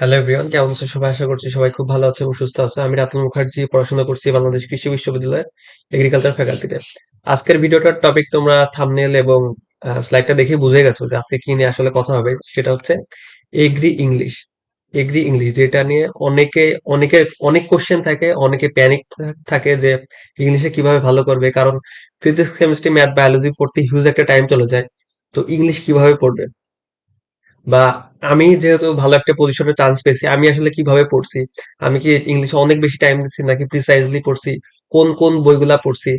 Hello everyone কেমন আছো? সবাই আশা করছি সবাই খুব ভালো আছে এবং সুস্থ আছে আমি রাতুল মুখার্জি, পড়াশোনা করছি বাংলাদেশ কৃষি বিশ্ববিদ্যালয়ে এগ্রিকালচার ফ্যাকাল্টিতে আজকের ভিডিওটার টপিক তোমরা থামনেল এবং স্লাইডটা দেখে বুঝে গেছো যে আজকে কি নিয়ে আসলে কথা হবে, সেটা হচ্ছে এগ্রি ইংলিশ এগ্রি ইংলিশ যেটা নিয়ে অনেকে অনেকে, অনেক কোশ্চেন থাকে, অনেকে প্যানিক থাকে যে ইংলিশে কীভাবে ভালো করবে, কারণ ফিজিক্স কেমিস্ট্রি ম্যাথ বায়োলজি পড়তে হিউজ একটা টাইম চলে যায়। তো ইংলিশ কীভাবে পড়বে? বা আমি যেহেতু ভালো একটা পজিশনে চান্স পেয়েছি, আমি আসলে কীভাবে পড়ছি? আমি কি ইংলিশে অনেক বেশি টাইম দিচ্ছি নাকি প্রিসাইজলি পড়ছি? কোন কোন বইগুলা পড়ছি?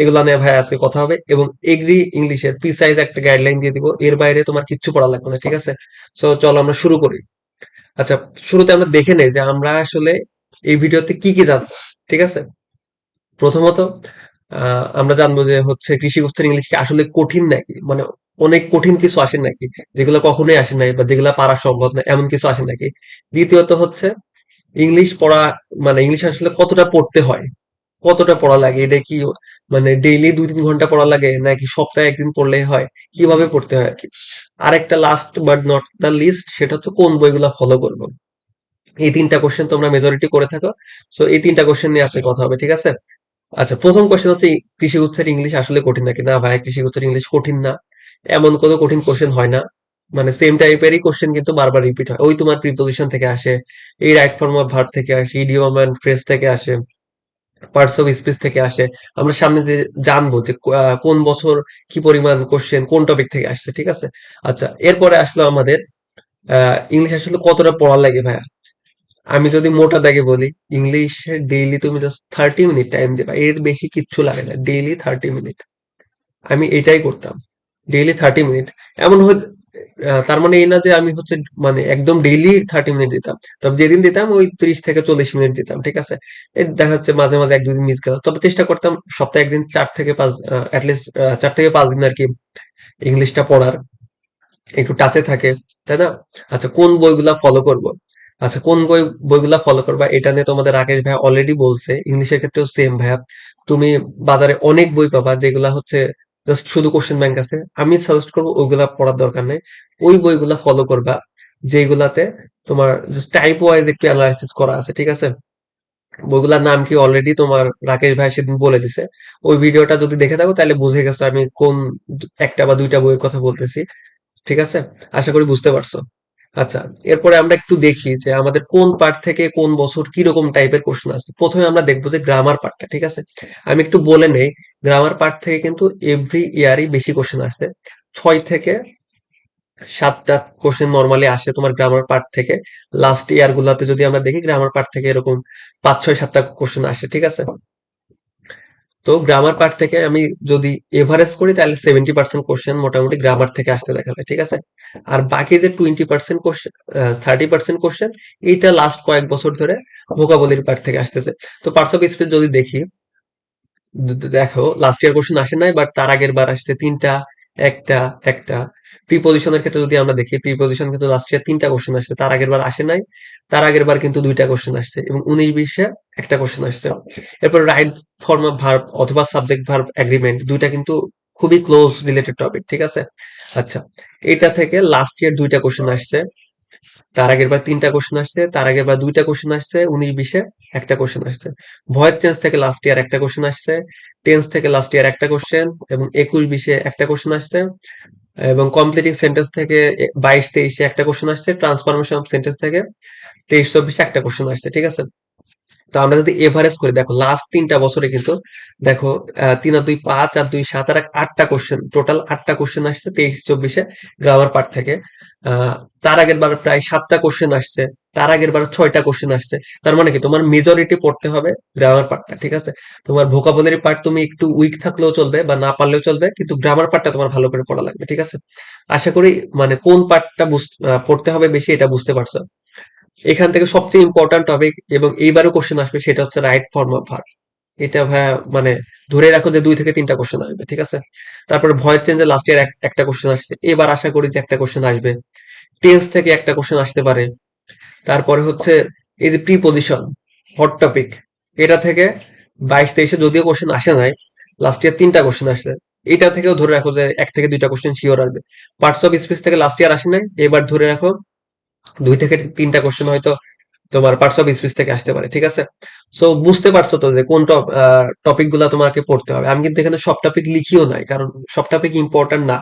এগুলা নিয়ে ভাই আজকে কথা হবে এবং এগ্রি ইংলিশের প্রিসাইজ একটা গাইডলাইন দিয়ে দিব। এর বাইরে তোমার কিচ্ছু পড়া লাগবে না, ঠিক আছে? সো চলো আমরা শুরু করি। আচ্ছা শুরুতে আমরা দেখে নেই যে আমরা আসলে এই ভিডিওতে কি কি জানব, ঠিক আছে? প্রথমত আমরা জানব যে হচ্ছে কৃষি গুপ্তের ইংলিশ কি আসলে কঠিন নাকি? মানে অনেক কঠিন কিছু আসে নাকি? যেগুলো কখনোই আসে নাই বা যেগুলো পারা সম্ভব না, এমন কিছু আসে নাকি? দ্বিতীয়ত হচ্ছে, ইংলিশ পড়া মানে ইংলিশ আসলে কতটা পড়তে হয়? কতটা পড়া লাগে? এটা কি মানে ডেইলি দুই তিন ঘণ্টা পড়া লাগে? নাকি সপ্তাহে একদিন পড়লেই হয়? কীভাবে পড়তে হয়? আর কি আরেকটা last but not the least সেটা হচ্ছে কোন বইগুলা ফলো করব? এই তিনটা কোশ্চেন তোমরা মেজরিটি করে থাকো। সো এই তিনটা কোশ্চেন নিয়ে আজকে কথা হবে, ঠিক আছে? আচ্ছা প্রথম কোশ্চেন হচ্ছে, কৃষি গুচ্ছের ইংলিশ আসলে কঠিন নাকি? না ভাই, কৃষি গুচ্ছের ইংলিশ কঠিন না। এমন কোনো কঠিন কোশ্চেন হয় না। মানে সেম টাইপেরই কোশ্চেন কিন্তু বারবার রিপিট হয়। ওই তোমার প্রিপোজিশন থেকে আসে, এই রাইট ফর্ম অফ ভার্ব থেকে আসে ইডিয়ম অ্যান্ড ফ্রেজ থেকে আসে পার্টস অফ স্পিচ থেকে আসে। আমরা সামনে যে জানব যে কোন বছর কি পরিমাণ কোশ্চেন কোন টপিক থেকে আসছে, ঠিক আছে? আচ্ছা এরপরে আসলো আমাদের ইংলিশ আসলে কতটা পড়া লাগে ভাইয়া? আমি যদি মোটা দাগে বলি, ইংলিশে ডেইলি তুমি জাস্ট থার্টি মিনিট টাইম দেবা। এর বেশি কিচ্ছু লাগে না ডেইলি থার্টি মিনিট আমি এটাই করতাম। ডেইলি থার্টি মিনিট এমন তার মানে এই না যে আমি হচ্ছে মানে একদম ডেইলি থার্টি মিনিট দিতাম। তবে যেদিন দিতাম ওই ত্রিশ থেকে চল্লিশ মিনিট দিতাম, ঠিক আছে? দেখা যাচ্ছে মাঝে মাঝে এক দুদিন মিস গেল তবে চেষ্টা করতাম সপ্তাহে একদিন চার থেকে পাঁচ অ্যাটলিস্ট চার থেকে পাঁচ দিন আর কি ইংলিশটা পড়ার। একটু টাচে থাকে, তাই না? আচ্ছা কোন বইগুলা ফলো করব? আচ্ছা কোন বই, বইগুলা ফলো করবা? এটা নিয়ে তোমাদের রাকেশ ভাই অলরেডি বলছে। ইংলিশের ক্ষেত্রেও সেম ভাইয়া। তুমি বাজারে অনেক বই পাবা, যেগুলা হচ্ছে জাস্ট শুধু কোশ্চেন ব্যাংক আছে। আমি সাজেস্ট করব ওইগুলা পড়ার দরকার নেই। ওই বইগুলা ফলো করবা যেগুলাতে তোমার টাইপ ওয়াইজ একটু অ্যানালাইসিস করা আছে, ঠিক আছে? বইগুলার নাম কি অলরেডি তোমার রাকেশ ভাই সেদিন বলে দিছে। ওই ভিডিওটা যদি দেখে থাকো, তাহলে বুঝে গেছো আমি কোন একটা বা দুইটা বইয়ের কথা বলতেছি। ঠিক আছে? আশা করি বুঝতে পারছ। আচ্ছা এরপরে আমরা একটু দেখি যে আমাদের কোন পার্ট থেকে কোন বছর কীরকম টাইপের কোশ্চেন আসছে। প্রথমে আমরা দেখব যে গ্রামার পার্টটা ঠিক আছে? আমি একটু বলে নেই গ্রামার পার্ট থেকে কিন্তু এভরি ইয়ারই বেশি কোশ্চেন আসছে ছয় থেকে সাতটা কোশ্চেন নর্মালি আসে তোমার গ্রামার পার্ট থেকে। লাস্ট ইয়ার গুলাতে যদি আমরা দেখি গ্রামার পার্ট থেকে এরকম পাঁচ, ছয়, সাতটা কোশ্চেন আসে, ঠিক আছে? তো গ্রামার পার্ট থেকে আমি যদি এভারেজ করি, তাহলে সেভেন্টি পার্সেন্ট কোশ্চেন মোটামুটি গ্রামার থেকে আসতে দেখা যায় ঠিক আছে? আর বাকি যে twenty percent question thirty percent question এইটা লাস্ট কয়েক বছর ধরে ভোকাবলির পার্ট থেকে আসতেছে। তো পার্টস অফ স্পিচ যদি দেখি দেখো লাস্ট ইয়ার কোশ্চেন আসে নাই বাট তার আগের বার আসছে তিনটা একটা একটা। প্রিপোজিশনের ক্ষেত্রে যদি আমরা দেখি প্রিপোজিশন কিন্তু লাস্ট ইয়ার তিনটা কোশ্চেন আসছে, তার আগের বার আসে নাই, তার আগের বার কিন্তু দুইটা কোশ্চেন আসছে এবং উনিশ বিশে একটা কোশ্চেন আসছে। এরপর রাইট ফর্ম অফ ভার্ব অথবা সাবজেক্ট ভার্ব এগ্রিমেন্ট দুইটা কিন্তু খুবই ক্লোজ রিলেটেড টপিক ঠিক আছে? আচ্ছা এটা থেকে লাস্ট ইয়ার দুইটা কোশ্চেন আসছে। তার আগের বার তিনটা কোশ্চেন আসছে, তার আগের বার দুইটা কোশ্চেন আসছে, উনিশ বিশে একটা কোশ্চেন আসছে। ভয়েস চেঞ্জ থেকে লাস্ট ইয়ার একটা কোশ্চেন আসছে টেন্স থেকে লাস্ট ইয়ার একটা কোশ্চেন এবং একুশ বিশে একটা কোশ্চেন আসছে, এবং কমপ্লিটিং সেন্টেন্স থেকে বাইশ তেইশে একটা কোশ্চেন আসছে ট্রান্সফরমেশন সেন্টেন্স থেকে তেইশ চব্বিশে একটা কোশ্চেন আসছে, ঠিক আছে? তো আমরা যদি এভারেজ করি, দেখো লাস্ট তিনটা বছরে কিন্তু দেখো তিন আর দুই পাঁচ আর দুই সাত আর আটটা কোশ্চেন টোটাল আটটা কোশ্চেন আসছে তেইশ চব্বিশে গ্রামার পার্ট থেকে। তার আগের বার প্রায় সাতটা কোশ্চেন আসছে, তার আগের বার ছয়টা কোশ্চেন আসছে। তার মানে কি? তোমার মেজরিটি পড়তে হবে গ্রামার পার্টটা ঠিক আছে? তোমার ভোকাবুলারি পার্ট তুমি একটু উইক থাকলেও চলবে বা না পারলেও চলবে, কিন্তু গ্রামার পার্টটা তোমার ভালো করে পড়া লাগবে, ঠিক আছে? আশা করি মানে কোন পার্টটা পড়তে হবে বেশি এটা বুঝতে পারছ। এখান থেকে সবচেয়ে ইম্পর্ট্যান্ট টপিক এবং এইবারও কোশ্চেন আসবে সেটা হচ্ছে রাইট ফর্ম অফ ভার্ব এটা ভাইয়া মানে ধরে রাখো যে দুই থেকে তিনটা কোশ্চেন আসবে, ঠিক আছে? তারপরে ভয়েস চেঞ্জে লাস্ট ইয়ার একটা কোশ্চেন আসছে। এবার আশা করি যে একটা কোশ্চেন আসবে। টেন্স থেকে একটা কোশ্চেন আসতে পারে। তারপরে হচ্ছে এই যে প্রিপোজিশন হট টপিক এটা থেকে বাইশ, তেইশে যদিও কোশ্চেন আসে নাই লাস্ট ইয়ার তিনটা কোশ্চেন আসছে। এটা থেকেও ধরে রাখো যে এক থেকে দুইটা কোশ্চেন শিওর আসবে। পার্টস অফ স্পিচ থেকে লাস্ট ইয়ার আসে নাই, এবার ধরে রাখো দুই থেকে তিনটা কোশ্চেন হয়তো তোমার পার্টস অফ স্পিচ থেকে আসতে পারে, ঠিক আছে? সো বুঝতে পারছ তো যে কোন টপিকগুলা তোমাকে পড়তে হবে। আমি কিন্তু এখানে সব টপিক লিখিও নাই, কারণ সব টপিক ইম্পর্টেন্ট না।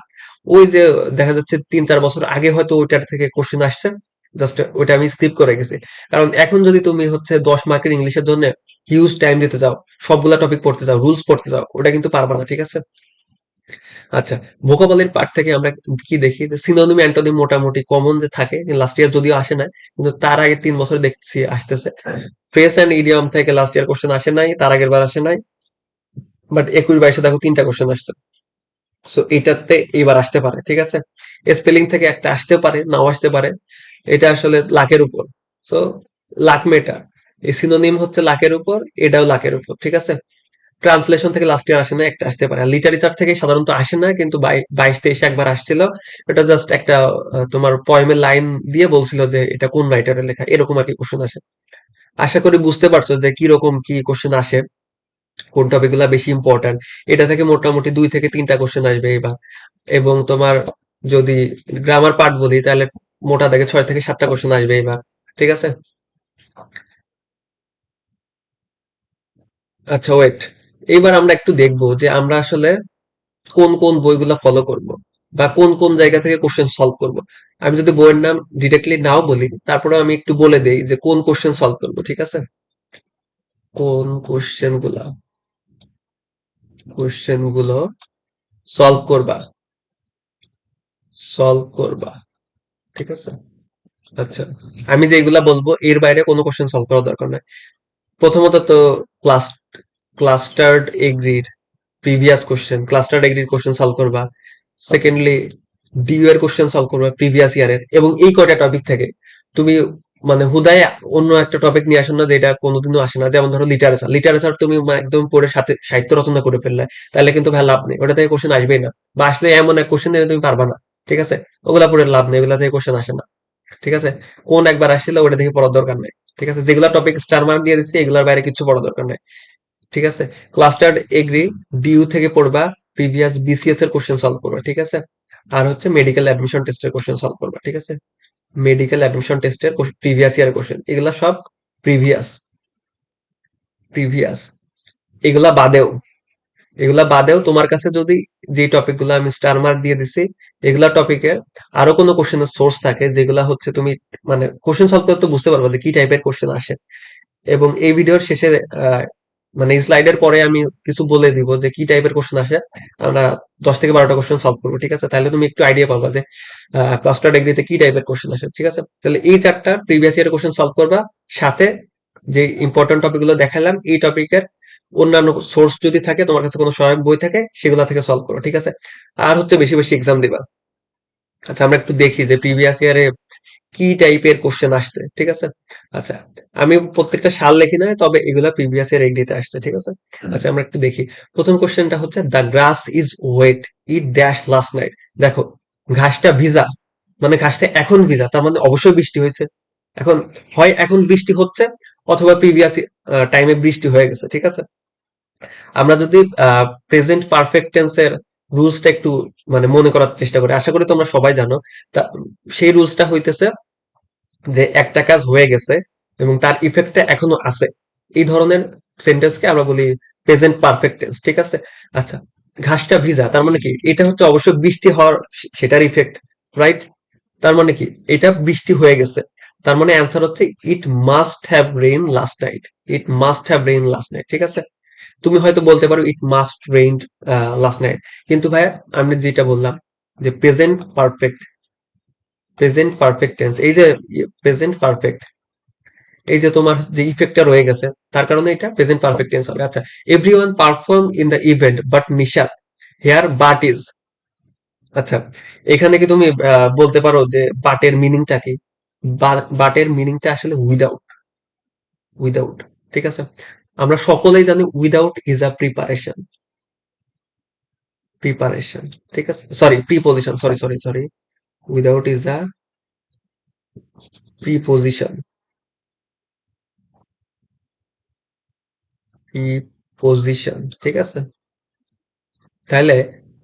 ওই যে দেখা যাচ্ছে তিন চার বছর আগে হয়তো ওইটার থেকে কোশ্চেন আসছে জাস্ট ওইটা আমি স্কিপ করে গেছি। কারণ এখন যদি তুমি হচ্ছে দশ মার্কের ইংলিশের জন্য হিউজ টাইম দিতে যাও সবগুলা টপিক পড়তে যাও রুলস পড়তে যাও ওটা কিন্তু পারবা না, ঠিক আছে? আচ্ছা ভোকাবুলারি পার্ট থেকে আমরা কি দেখি? যে সিনোনিম অ্যান্টোনিম মোটামুটি কমন যে থাকে লাস্ট ইয়ার যদিও আসে না কিন্তু তার আগে তিন বছর দেখছি আসতেছে। ফ্রেস অ্যান্ড ইডিয়ম থেকে লাস্ট ইয়ার কোশ্চেন আসে নাই তার আগের বার আসে নাই বাট একুশ বাইশে দেখো তিনটা কোশ্চেন আসছে। সো এটাতে এইবার আসতে পারে ঠিক আছে? স্পেলিং থেকে একটা আসতে পারে নাও আসতে পারে। এটা আসলে লাখের উপর। সো লাখ মেটার এই সিনোনিম হচ্ছে লাখের উপর এটাও লাখের উপর ঠিক আছে? ট্রান্সলেশন থেকে লাস্ট ইয়ার আসে না একটা আসতে পারে। লিটারেচার থেকে সাধারণত আসে না, কিন্তু বাই- বাইশ তেইশে একবার আসছিল। এটা জাস্ট একটা তোমার পয়েমের লাইন দিয়ে বলছিল যে এটা কোন রাইটারের লেখা, এরকম আর কি কোশ্চেন আসে। আশা করি বুঝতে পারছ যে কীরকম কি কোশ্চেন আসে, কোন টপিকগুলা বেশি ইম্পর্টেন্ট এটা থেকে মোটামুটি দুই থেকে তিনটা কোশ্চেন আসবে এবার। এবং তোমার যদি গ্রামার পার্ট বলি, তাহলে মোটা দেখে ছয় থেকে সাতটা কোশ্চেন আসবে এবার। ঠিক আছে? আচ্ছা ওয়েট এইবার আমরা একটু দেখব যে আমরা আসলে কোন কোন বইগুলো ফলো করব বা কোন কোন জায়গা থেকে কোশ্চেন সলভ করব। আমি যদি বইয়ের নাম ডিরেক্টলি নাও বলি তারপরে আমি একটু বলে দেই যে কোন কোশ্চেন সলভ করব, ঠিক আছে? কোন কোশ্চেনগুলা? কোশ্চেনগুলো সলভ করবা। সলভ করবা, ঠিক আছে? আচ্ছা আমি যেগুলা বলব, এর বাইরে কোনো কোশ্চেন সলভ করার দরকার নাই। প্রথমত তো ক্লাস ক্লাস্টার্ড এগ্রির প্রিভিয়াস কোশ্চেন ক্লাস্টার্ড এগ্রির কোশ্চেন সলভ করবা। সেকেন্ডলি ডিইউ এর কোশ্চেন সলভ করবা প্রিভিয়াস ইয়ারের এবং এই কয়টা টপিক থেকে। তুমি মানে হুদায় অন্য একটা টপিক নিয়ে আসো না যেটা কোনোদিনও আসে না। যেমন ধরো লিটারেচার লিটারেচার তুমি একদম পড়ে সাথে, সাহিত্য রচনা করে ফেললে, তাহলে কিন্তু ভাই লাভ নেই। ওটা থেকে কোশ্চেন আসবেই না। বা আসলে এমন এক কোশ্চেন তুমি পারবা না, ঠিক আছে? ওগুলা পড়ে লাভ নেই ওগুলা থেকে কোশ্চেন আসে না, ঠিক আছে? কোন একবার আসলে ওটা থেকে পড়ার দরকার নেই, ঠিক আছে? যেগুলা টপিক স্টার মার্ক দিয়ে দিচ্ছি এগুলোর বাইরে কিছু পড়ার দরকার নেই। ঠিক আছে? ক্লাস্টার্ড এগ্রি ডিউ থেকে পড়বা প্রিভিয়াস বিসিএস এর কোশ্চেন সলভ করবা, ঠিক আছে? আর হচ্ছে মেডিকেল অ্যাডমিশন টেস্টের কোশ্চেন সলভ করবা, ঠিক আছে? মেডিকেল অ্যাডমিশন টেস্টের প্রিভিয়াস ইয়ার কোশ্চেন এগুলা সব প্রিভিয়াস প্রিভিয়াস এগুলা বাদেও এগুলা বাদেও তোমার কাছে যদি যে টপিকগুলো আমি স্টার মার্ক দিয়ে দিছি, এগুলা টপিকে আরও কোনো কোশ্চেনের সোর্স থাকে, যেগুলা হচ্ছে তুমি মানে কোশ্চেন সলভ করতে বুঝতে পারবা যে কি টাইপের কোশ্চেন আসে। এবং এই ভিডিওর শেষে মানে স্লাইডের পরে আমি কিছু বলে দিব যে কি টাইপের কোশ্চেন আসে। আমরা দশ থেকে বারোটা কোশ্চেন সলভ করব, ঠিক আছে? তাহলে তুমি একটু আইডিয়া পাবা যে ক্লাস্টার ডিগ্রিতে কি টাইপের কোশ্চেন আসে, ঠিক আছে? তাহলে এই চারটা প্রিভিয়াস ইয়ারের কোশ্চেন সলভ করবা। সাথে যে ইম্পর্টেন্ট টপিকগুলো দেখালাম, এই টপিকের অন্যান্য সোর্স যদি থাকে, তোমার কাছে কোনো সহায়ক বই থাকে, সেগুলো থেকে সলভ করো, ঠিক আছে? আর হচ্ছে বেশি বেশি এক্সাম দিবা। আচ্ছা আমরা একটু দেখি যে প্রিভিয়াস ইয়ারে কি টাইপের কোশ্চেন আসছে ঠিক আছে? আচ্ছা আমি প্রত্যেকটা সাল লিখি না তবে এগুলা প্রিভিয়াস ইয়ার এগ্রিতে আসছে ঠিক আছে? আচ্ছা আমরা একটু দেখি। প্রথম কোশ্চেনটা হচ্ছে the grass is wet it dash last night দেখো ঘাসটা ভিজা মানে ঘাসটা এখন ভিজা তার মানে অবশ্যই বৃষ্টি হয়েছে। এখন হয় এখন বৃষ্টি হচ্ছে অথবা প্রিভিয়াস টাইমে বৃষ্টি হয়ে গেছে ঠিক আছে? আমরা যদি প্রেজেন্ট পারফেক্ট টেন্সের রুলসটা একটু মানে মনে করার চেষ্টা করি। আশা করি তোমরা সবাই জানো, তা সেই রুলসটা হইতেছে যে একটা কাজ হয়ে গেছে এবং তার ইফেক্টটা এখনও আছে। এই ধরনের সেন্টেন্সকে আমরা বলি প্রেজেন্ট পারফেক্ট টেন্স ঠিক আছে? আচ্ছা ঘাসটা ভিজা, তার মানে কি? এটা হচ্ছে অবশ্যই বৃষ্টি হওয়ার সেটার ইফেক্ট রাইট তার মানে কি? এটা বৃষ্টি হয়ে গেছে। তার মানে অ্যান্সার হচ্ছে it must have rain last night it must have rain last night ঠিক আছে? তুমি হয়তো বলতে পারো it must rain last night কিন্তু ভাইয়া, আমি যেটা বললাম যে present perfect present perfect tense এই যে প্রেজেন্ট পারফেক্ট এই যে তোমার যে ইফেক্টটা রয়ে গেছে, তার কারণে এটা প্রেজেন্ট পারফেক্ট টেন্স হবে। আচ্ছা everyone perform in the event but Nishad here but is আচ্ছা এখানে কি তুমি বলতে পারো যে বাটের মিনিংটা কি? বাটের মিনিংটা আসলে উইদাউট উইদাউট ঠিক আছে? আমরা সকলেই জানি without is a preparation preparation ঠিক আছে? Sorry preposition sorry sorry sorry without is a preposition preposition ঠিক আছে? তাহলে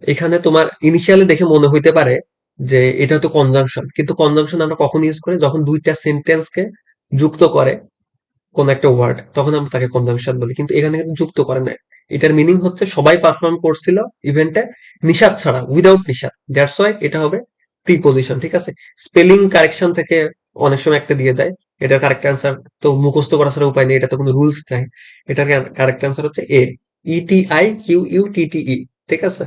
এখানে তোমার ইনিশিয়ালি দেখে মনে হইতে পারে যে এটা তো কনজাংশন কিন্তু কনজাংশন আমরা কখন ইউজ করি? যখন দুইটা সেন্টেন্সকে যুক্ত করে কোন একটা ওয়ার্ড তখন আমরা তাকে কনজাংশন বলি। কিন্তু এখানে কিন্তু যুক্ত করে না এটার মিনিং হচ্ছে সবাই পারফর্ম করছিল ইভেন্টে নিষাদ ছাড়া উইদাউট নিষাদ। দ্যাটস ওয়াই এটা হবে প্রিপোজিশন ঠিক আছে? স্পেলিং কারেকশন থেকে অনেক সময় একটা দিয়ে দেয়। এটার কারেক্ট অ্যান্সার তো মুখস্থ করা ছাড়া উপায় নেই এটা তো কোনো রুলস নাই। এটার কারেক্ট অ্যান্সার হচ্ছে E E T I Q U T T E ঠিক আছে?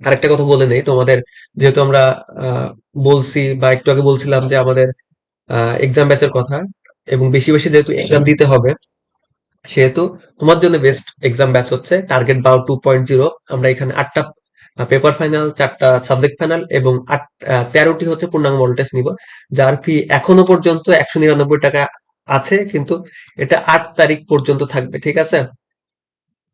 আরেকটা কথা বলে নেই, তোমাদের যেহেতু আমরা বলছি বা একটু আগে বলছিলাম যে আমাদের এক্সাম ব্যাচের কথা এবং বেশি বেশি যেহেতু এক্সাম দিতে হবে সেহেতু তোমার জন্য বেস্ট এক্সাম ব্যাচ হচ্ছে target BAU two point zero আমরা এখানে আটটা পেপার ফাইনাল চারটা সাবজেক্ট ফাইনাল এবং আট তেরোটি হচ্ছে পূর্ণাঙ্গ মডেল টেস্ট নিব। যার ফি এখনও পর্যন্ত একশো নিরানব্বই টাকা আছে কিন্তু এটা আট তারিখ পর্যন্ত থাকবে ঠিক আছে?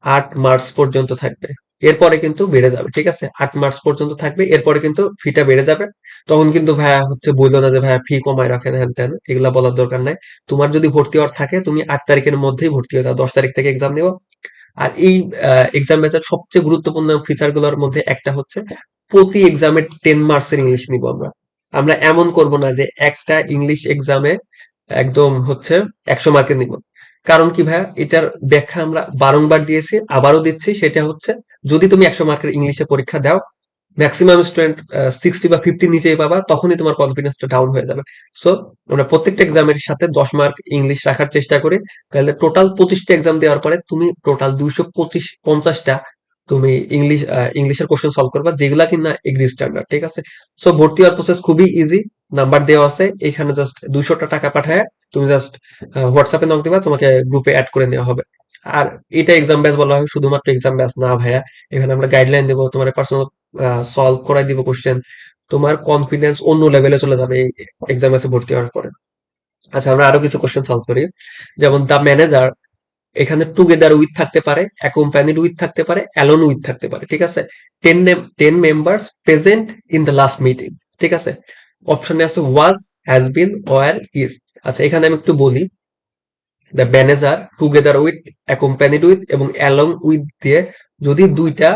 আট মার্চ পর্যন্ত থাকবে। এরপরে কিন্তু বেড়ে যাবে, ঠিক আছে? আট মার্চ পর্যন্ত থাকবে, এরপরে কিন্তু ফিটা বেড়ে যাবে। তখন কিন্তু ভাইয়া হচ্ছে বলল না যে, ভাইয়া ফি কমায় রাখেন, হ্যান ত্যান, এগুলা বলার দরকার নাই। তোমার যদি ভর্তি হওয়ার থাকে, তুমি আট তারিখের মধ্যেই ভর্তি হয়ে যাও, দশ তারিখ থেকে এক্সাম নিও আর এই এক্সাম ব্যাচের সবচেয়ে গুরুত্বপূর্ণ ফিচারগুলোর মধ্যে একটা হচ্ছে, প্রতি এক্সামে টেন মার্কসের ইংলিশ নিব আমরা। আমরা এমন করব না যে, একটা ইংলিশ এক্সামে একদম হচ্ছে একশো মার্কের নিব। কারণ কি ভাইয়া? এটার ব্যাখ্যা আমরা বারংবার দিয়েছি, আবারও দিচ্ছি। সেটা হচ্ছে, যদি তুমি একশো মার্কের ইংলিশে পরীক্ষা দাও ম্যাক্সিমাম স্টুডেন্ট সিক্সটি বা ফিফটি নিচেই পাবা, তখনই তোমার কনফিডেন্সটা ডাউন হয়ে যাবে। সো আমরা প্রত্যেকটা এক্সামের সাথে দশ মার্ক ইংলিশ রাখার চেষ্টা করি। তাহলে টোটাল পঁচিশটা এক্সাম দেওয়ার পরে তুমি টোটাল দুইশো পঁচিশ, পঞ্চাশটা তুমি ইংলিশ ইংলিশের কোশ্চেন সলভ করবা, যেগুলা কিনা এগ্রি স্ট্যান্ডার্ড ঠিক আছে? সো ভর্তি হওয়ার প্রসেস খুবই ইজি নাম্বার দেওয়া আছে, এখানে জাস্ট দুইশোটা টাকা পাঠায় তুমি জাস্ট হোয়াটসঅ্যাপে নক দিবা, তোমাকে গ্রুপে অ্যাড করে নেওয়া হবে। আর এটা এক্সাম ব্যাচ বলা হয়, শুধুমাত্র এক্সাম ব্যাচ না ভাইয়া। এখানে আমরা গাইডলাইন দেবো, তোমার পার্সোনাল সলভ করাই দিব কোশ্চেন তোমার কনফিডেন্স অন্য লেভেলে চলে যাবে এই এক্সাম ব্যাচে ভর্তি হওয়ার পরে। আচ্ছা আমরা আরও কিছু কোশ্চেন সলভ করি। যেমন দ্য ম্যানেজার এখানে টুগেদার উইথ থাকতে পারে অ্যাকোম্পানিড উইথ থাকতে পারে অ্যালোন উইথ থাকতে পারে, ঠিক আছে? Ten ten members present in the last meeting ঠিক আছে? অপশনে আছে was has been were is আচ্ছা এখানে আমি একটু বলি। The manager together with accompanied with এবং অ্যালং উইথ দিয়ে যদি দুইটা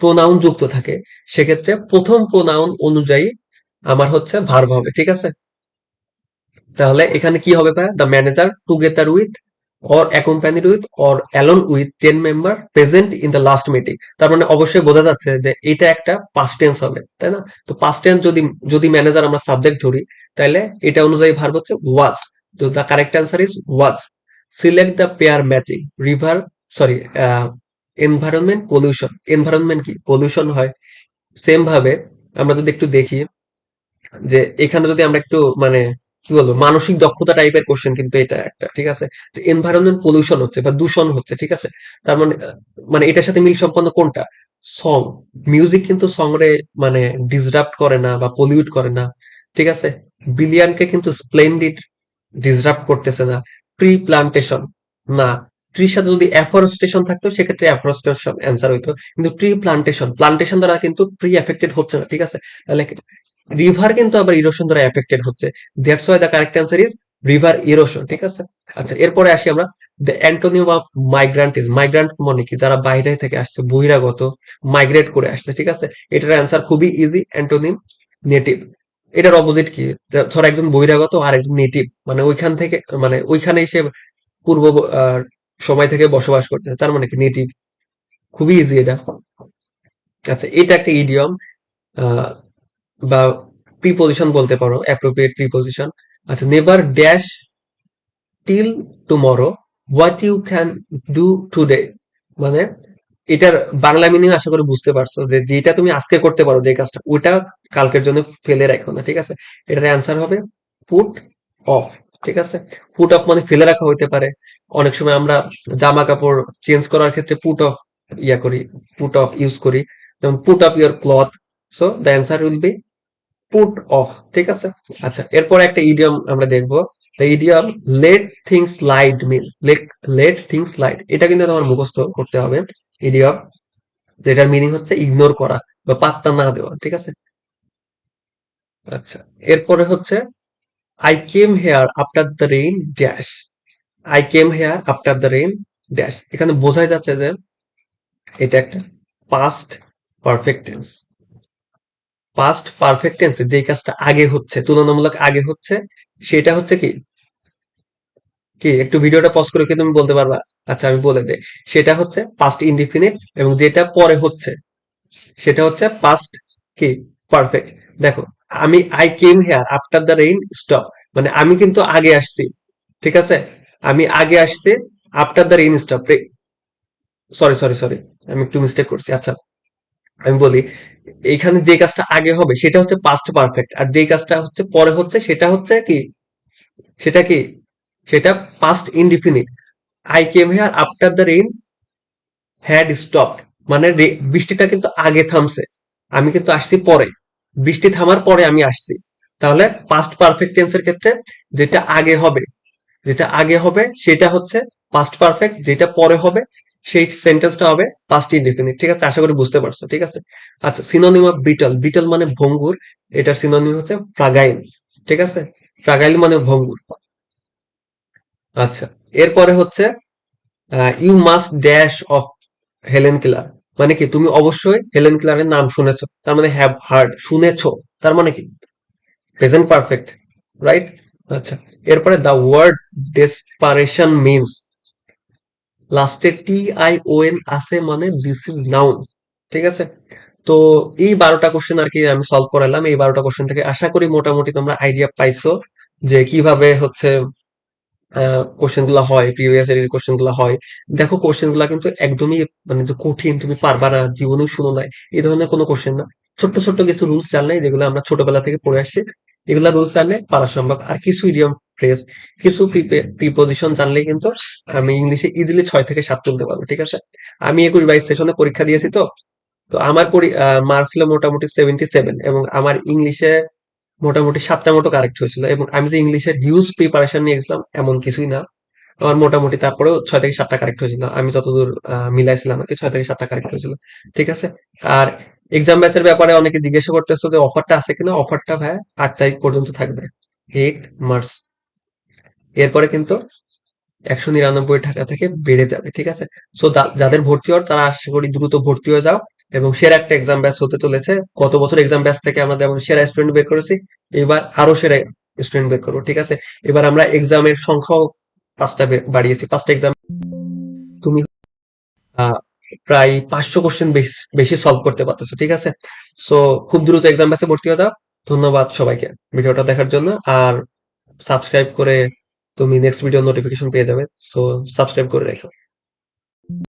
প্রোনাউন যুক্ত থাকে, সেক্ষেত্রে প্রথম প্রোনাউন অনুযায়ী আমার হচ্ছে ভার্ব হবে, ঠিক আছে? তাহলে এখানে কি হবে ভাই the manager together with or accompanied with or alone with ten member present in the last meeting তার মানে অবশ্যই বোঝা যাচ্ছে যে এটা একটা পাস্ট টেন্স হবে, তাই না? তো পাস্ট টেন্স যদি যদি ম্যানেজার আমরা সাবজেক্ট ধরি তাহলে এটা অনুযায়ী ভার্ব হচ্ছে ওয়াজ তো the correct answer is was select the pair matching river sorry environment pollution environment কি? পলিউশন হয়। সেম ভাবে আমরা যদি একটু দেখি যে এখানে যদি আমরা একটু মানে কি বলব, মানসিক দক্ষতা টাইপের কোশ্চেন কিন্তু এটা একটা, ঠিক আছে? যে এনভায়রনমেন্ট পলিউশন হচ্ছে বা দূষণ হচ্ছে, ঠিক আছে? তার মানে মানে এটার সাথে মিল সম্পন্ন কোনটা? সং মিউজিক কিন্তু সং রে মানে ডিসরাপ্ট করে না বা পলিউট করে না, ঠিক আছে? বিলিয়ানকে কিন্তু স্প্লেন্ডিড ডিসরাপ্ট করতেছে না। ট্রি প্লান্টেশন না ট্রির সাথে যদি অ্যাফরেস্টেশন থাকতো, সেক্ষেত্রে অ্যাফরেস্টেশন অ্যান্সার হইতো। কিন্তু ট্রি প্লান্টেশন প্লান্টেশন দ্বারা কিন্তু ট্রি এফেক্টেড হচ্ছে না, ঠিক আছে? তাহলে রিভার কিন্তু আবার ইরোশন দ্বারা এফেক্টেড হচ্ছে। That's why the correct answer is river erosion ঠিক আছে? আচ্ছা এরপরে আসি আমরা। The antonym of migrant is migrant মানে কি? যারা বাইরে থেকে আসছে, বহিরাগত মাইগ্রেট করে আসছে, ঠিক আছে? এটার অ্যান্সার খুবই ইজি অ্যান্টোনিম নেটিভ এটার অপোজিট কি? ধর একজন বহিরাগত আর একজন নেটিভ মানে ওইখান থেকে মানে ওইখানে এসে পূর্ব সময় থেকে বসবাস করতেছে তার মানে কি? নেটিভ খুবই ইজি এটা। আচ্ছা এটা একটা ইডিয়ম বা প্রিপোজিশন বলতে পারো অ্যাপ্রোপ্রিয়েট প্রিপোজিশন আচ্ছা never dash till tomorrow what you can do today মানে এটার বাংলা মিনিং আশা করি বুঝতে পারছ, যে যেটা তুমি আজকে করতে পারো, যে কাজটা, ওটা কালকের জন্য ফেলে রাখো না, ঠিক আছে? এটার অ্যান্সার হবে পুট অফ ঠিক আছে? পুট অফ মানে ফেলে রাখা হইতে পারে। অনেক সময় আমরা জামা কাপড় চেঞ্জ করার ক্ষেত্রে পুট অফ ইয়া করি পুট অফ ইউজ করি, যেমন put off your cloth so the answer will be put off ঠিক আছে? আচ্ছা এরপর একটা ইডিয়ম আমরা দেখব। Idiom let things light means let things light এটা কিন্তু তোমার মুখস্থ করতে হবে। ইডিয়ম যেটার মিনিং হচ্ছে ইগনোর করা বা পাত্তা না দেওয়া, ঠিক আছে? আচ্ছা এরপরে হচ্ছে I came here after the rain dash I came here after the rain dash এখানে বোঝাই যাচ্ছে যে, এটা একটা past perfect tense past perfect টেন্সে যেই কাজটা আগে হচ্ছে, তুলনামূলক আগে হচ্ছে, সেটা হচ্ছে কি? কি, একটু ভিডিওটা পজ করে কি তুমি বলতে পারবা? আচ্ছা আমি বলে দেই। সেটা হচ্ছে পাস্ট ইনডিফিনিট এবং যেটা পরে হচ্ছে, সেটা হচ্ছে পাস্ট কি? পারফেক্ট দেখো, আমি I came here after the rain stop মানে আমি কিন্তু আগে আসছি, ঠিক আছে? আমি আগে আসছি after the rain stop sorry sorry sorry আমি একটু মিস্টেক করছি। আচ্ছা আমি বলি এইখানে যে কাজটা আগে হবে সেটা হচ্ছে পাস্ট পারফেক্ট আর যেই কাজটা হচ্ছে পরে হচ্ছে সেটা হচ্ছে কি, সেটা কি, সেটা past indefinite I came here after the rain had stop মানে বৃষ্টিটা কিন্তু আগে থামছে, আমি কিন্তু আসছি পরে, বৃষ্টি থামার পরে আমি আসছি, তাহলে পাস্ট পারফেক্ট টেন্সের ক্ষেত্রে যেটা আগে হবে, যেটা আগে হবে সেটা হচ্ছে পাস্ট পারফেক্ট যেটা পরে হবে সেই সেন্টেন্সটা হবে পাস্ট ইনডিফিনিট ঠিক আছে? আশা করি বুঝতে পারছ, ঠিক আছে? আচ্ছা সিনোনিম অফ বিটল বিটল মানে ভঙ্গুর, এটার সিনোনিম হচ্ছে ফ্রাগাইল ঠিক আছে? ফ্রাগাইল মানে ভঙ্গুর। আচ্ছা এরপরে হচ্ছে you must dash of Helen Keller মানে কি? তুমি অবশ্যই হেলেন কিলারের নাম শুনেছো, তার মানে হ্যাভ হার্ড শুনেছো, তার মানে কি? প্রেজেন্ট পারফেক্ট রাইট আচ্ছা এরপরে দ্য ওয়ার্ড ডেসপারেশন মিনস লাস্টে টি আই ও এন আছে মানে দিস ইজ নাউন ঠিক আছে? তো এই বারোটা কোশ্চেন আর কি আমি সলভ করালাম। এই বারোটা কোশ্চেন থেকে আশা করি মোটামুটি তোমরা আইডিয়া পাইছো যে কীভাবে হচ্ছে কোশ্চেনগুলা হয় প্রিভিয়াস এর কোশ্চেনগুলা হয়। দেখো কোশ্চেনগুলা কিন্তু একদমই মানে যে কঠিন, তুমি পারবা না, জীবনেও শুনো নাই। এই ধরনের কোনো কোশ্চেন না। ছোট্ট ছোট্ট কিছু রুলস জানলে, যেগুলো আমরা ছোটবেলা থেকে পড়ে আসছি, এগুলা রুলস জানলে পারা সম্ভব। আর কিছু ইডিয়ম ফ্রেজ কিছু প্রিপোজিশন জানলে কিন্তু আমি ইংলিশে ইজিলি ছয় থেকে সাত তুলতে পারব, ঠিক আছে? আমি একুশ বাইশ সেশনে পরীক্ষা দিয়েছি তো তো আমার মার্ক ছিল মোটামুটি সেভেন্টি সেভেন এবং আমার ইংলিশে মোটামুটি সাতটা মতো কারেক্ট হয়েছিল এবং আমি যে ইংলিশের হিউজ প্রিপারেশন নিয়ে গেছিলাম, এমন কিছুই না। আমার মোটামুটি তারপরেও ছয় থেকে সাতটা কারেক্ট হয়েছিল। আমি যতদূর মিলাইছিলাম আর কি, ছয় থেকে সাতটা কারেক্ট হয়েছিল, ঠিক আছে? আর এক্সাম ব্যাচের ব্যাপারে অনেকে জিজ্ঞাসা করতেছো যে অফারটা আছে কিনা? অফারটা ভাই আট তারিখ পর্যন্ত থাকবে। এইট মার্চ এরপরে কিন্তু একশো নিরানব্বই টাকা থেকে বেড়ে যাবে, ঠিক আছে? সো যাদের ভর্তি হওয়ার, তারা আশা করি দ্রুত ভর্তি হয়ে যাও এবং সেরা একটা এক্সাম ব্যাচ হতে চলেছে। গত বছর এক্সাম ব্যাচ থেকে আমরা যেমন সেরা স্টুডেন্ট বের করেছি, এবার আরও সেরা স্টুডেন্ট বের করব, ঠিক আছে? এবার আমরা এক্সামের সংখ্যাও পাঁচটা বাড়িয়েছি। পাঁচটা এক্সাম তুমি প্রায় পাঁচশো কোশ্চেন বেশি সলভ করতে পারতেছো, ঠিক আছে? সো খুব দ্রুত এক্সাম ব্যাচে ভর্তি হয়ে যাও। ধন্যবাদ সবাইকে ভিডিওটা দেখার জন্য। আর সাবস্ক্রাইব করে তুমি নেক্সট ভিডিও নোটিফিকেশন পেয়ে যাবে সো সাবস্ক্রাইব করে রেখো।